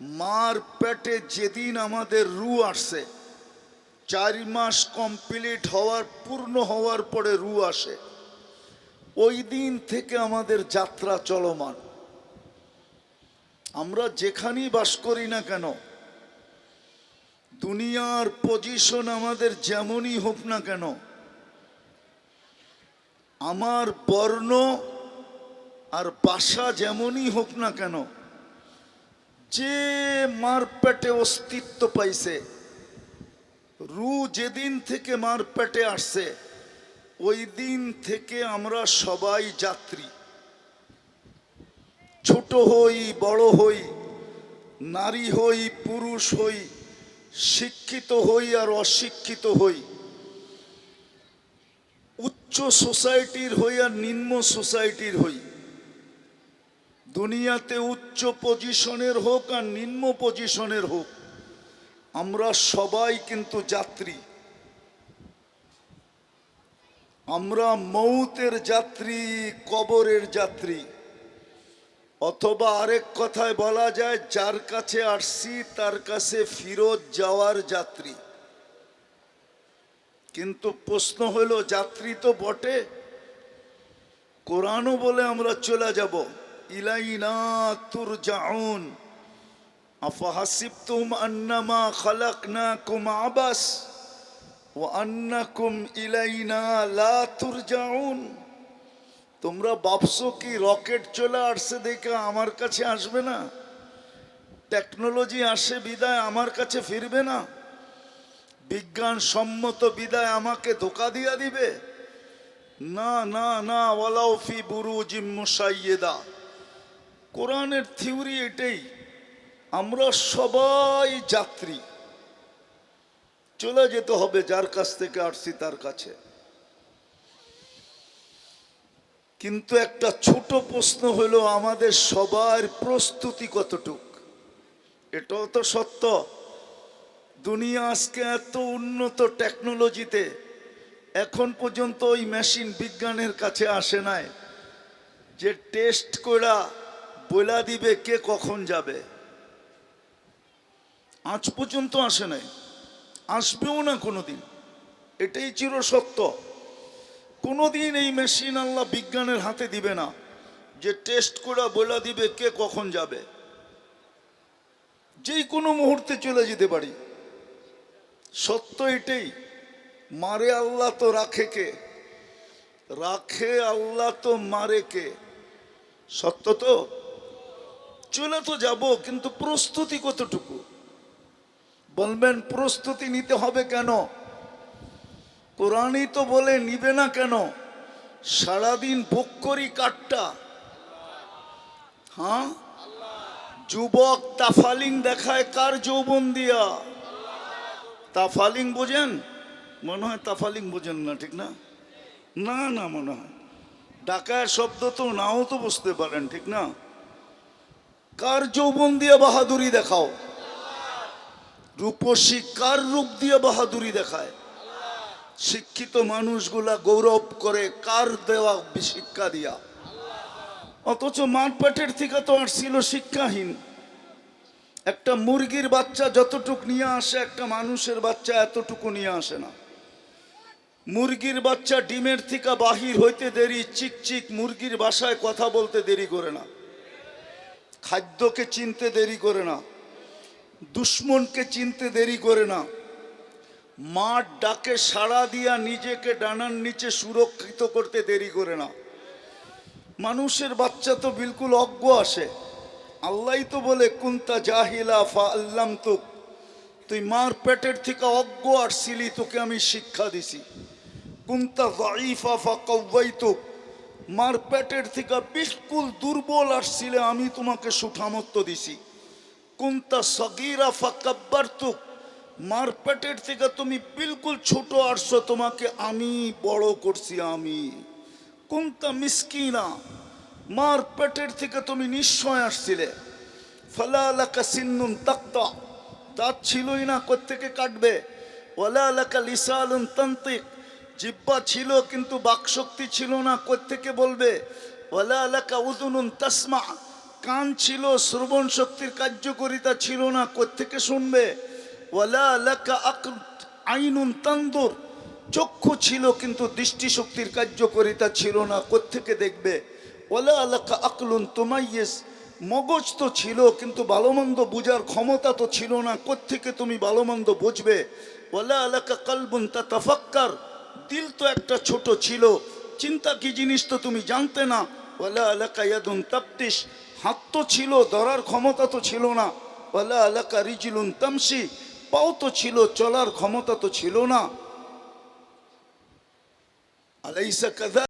মার পেটে যেদিন আমাদের রু আসছে চার মাস কমপ্লিট হওয়ার, পূর্ণ হওয়ার পরে রু আসে, ওই দিন থেকে আমাদের যাত্রা চলমান। আমরা যেখানেই বাস করি না কেন, দুনিয়ার পজিশন আমাদের যেমনই হোক না কেন, আমার বর্ণ আর বাসা যেমনই হোক না কেন যে মার পেটে অস্তিত্ব পাইছে, রু যেদিন থেকে মার পেটে আসছে, ওই দিন থেকে আমরা সবাই যাত্রী। ছোট হই, বড় হই, নারী হই, পুরুষ হই, শিক্ষিত হই আর অশিক্ষিত হই। উচ্চ সোসাইটির হই আর নিম্ন সোসাইটির হই। দুনিয়াতে উচ্চ পজিশনের হোক আর নিম্ন পজিশনের হোক, আমরা সবাই কিন্তু যাত্রী। আমরা মৌতের যাত্রী, কবরের যাত্রী। অথবা আরেক কথায় বলা যায়, যার কাছে আসছি, তার কাছে ফিরত যাওয়ার যাত্রী। কিন্তু প্রশ্ন হলো, যাত্রী তো বটে? কোরআনও বলে আমরা চলে যাব। তোমরা ভাবছ কি রকেট চলে আসছে দেখে আমার কাছে আসবে না? টেকনোলজি আসে বিদায় আমার কাছে ফিরবে না? বিজ্ঞান সম্মত বিদায় আমাকে ধোকা দিয়া দিবে? না না না, ওয়ালাউ বুরু বুরুজিম মুসাইয়েদা। কোরআনের থিওরি এটাই, আমরা সবাই যাত্রী। চলে যেতে হবে যার কাছ থেকে আসছি তার কাছে। কিন্তু একটা ছোট প্রশ্ন হলো, আমাদের সবার প্রস্তুতি কতটুক? এটাও তো সত্য। দুনিয়া আজকে এত উন্নত টেকনোলজিতে, এখন পর্যন্ত ওই মেশিন বিজ্ঞানের কাছে আসে নাই যে টেস্ট করা বলা দিবে কে কখন যাবে? আজ পর্যন্ত আসে নাই, আসবেও না কোনোদিন। এটাই চির সত্য কোনোদিন এই মেশিন আল্লাহ বিজ্ঞানের হাতে দিবে না যে টেস্ট করে বলে দিবে কে কখন যাবে। যেই কোনো মুহূর্তে চলে যেতে পারি। সত্য এটাই, মারে আল্লাহ তো রাখে কে? রাখে আল্লাহ তো মারে কে? সত্য তো? চলে তো যাব, কিন্তু প্রস্তুতি কতটুকু? বলবেন, প্রস্তুতি নিতে হবে কেন? কোরআনই তো বলে নিবে না কেন? সারাদিন ভোগ করি কাঠটা। হ্যাঁ? যুবক তাফালিং দেখায় কার যৌবন দিয়া? তাফালিং বোঝেন? মনে হয় তাফালিং বোঝেন না, ঠিক না? না না, মনে হয়। ডাকায় শব্দ তো নাও তো বুঝতে পারেন, ঠিক না? কার যৌবন দিয়ে বাহাদুরি দেখাও? রূপসী কার রূপ দিয়ে বাহাদুরি দেখায়? শিক্ষিত মানুষগুলা গৌরব করে কার দেওয়া শিক্ষা দিয়া? অথচ মারপেটের থেকে তো আসছিল শিক্ষাহীন। একটা মুরগির বাচ্চা যতটুক নিয়ে আসে, একটা মানুষের বাচ্চা এতটুকু নিয়ে আসে না। মুরগির বাচ্চা ডিমের থেকে বাহির হইতে দেরি চিক চিক মুরগির বাসায় কথা বলতে দেরি করে না। খাদ্যকে চিনতে দেরি করে না, দুশ্মনকে চিনতে দেরি করে না। মাঠ ডাকে সাড়া দিয়া নিজেকে ডানার নিচে সুরক্ষিত করতে দেরি করে না। মানুষের বাচ্চা তো বিলকুল অজ্ঞ আসে। আল্লাহ তো বলে, কুন্তা জাহিলা ফা আল্লাম তুক। তুই মার পেটের থেকে অজ্ঞ আর আসছিলি তোকে আমি শিক্ষা দিছি। কুন্তা জাইফা ফা কব্বাইতুক মার পেটের থেকে বিলকুল দুর্বল আসছিলে, আমি তোমাকে সুঠামত্ব দিছি। কুন্তা সগিরা ফা কাব্বারতুক মার পেটের থেকে তুমি বিলকুল ছোট আসছো, তোমাকে আমি বড় করছি আমি। কুন্তা মিসকিনা, মার পেটের থেকে তুমি নিশ্চয় আসছিলে। ফলালাকা সিন্নুন তাক্তা দাঁত ছিলই না, কোত্থেকে কাটবে? ওলা ওলালাকা লিসালুন তান্ত্রিক জিব্বা ছিল, কিন্তু বাকশক্তি ছিল না। কোত্থেকে বলবে? ওলালাকা উদুনুন তাসমা। কান ছিল, শ্রবণ শক্তির কার্যকরিতা ছিল না। কোত্থেকে শুনবে? আকল আইনুন চক্ষু ছিল, কিন্তু দৃষ্টিশক্তির কার্যকরিতা ছিল না। কোত্থেকে দেখবে? ওলা আলাকা আকলুন তোমাইয়েস। মগজ তো ছিল, কিন্তু ভালো মন্দ বুঝার ক্ষমতা তো ছিল না। কোত্থেকে তুমি ভালো মন্দ বুঝবে? ওলা আলাকা কালবুন তা তাফাক্কার দিল তো একটা ছোট ছিল। চিন্তা কি জিনিস তো তুমি জানতে না? ওলা আলাকা ইয়াদুন তাপ্তিস হাত তো ছিল, ধরার ক্ষমতা তো ছিল না। ওলা আলাকা রিজিলুন তামসি পাও তো ছিল, চলার ক্ষমতা তো ছিল না। আলাইসা কাদা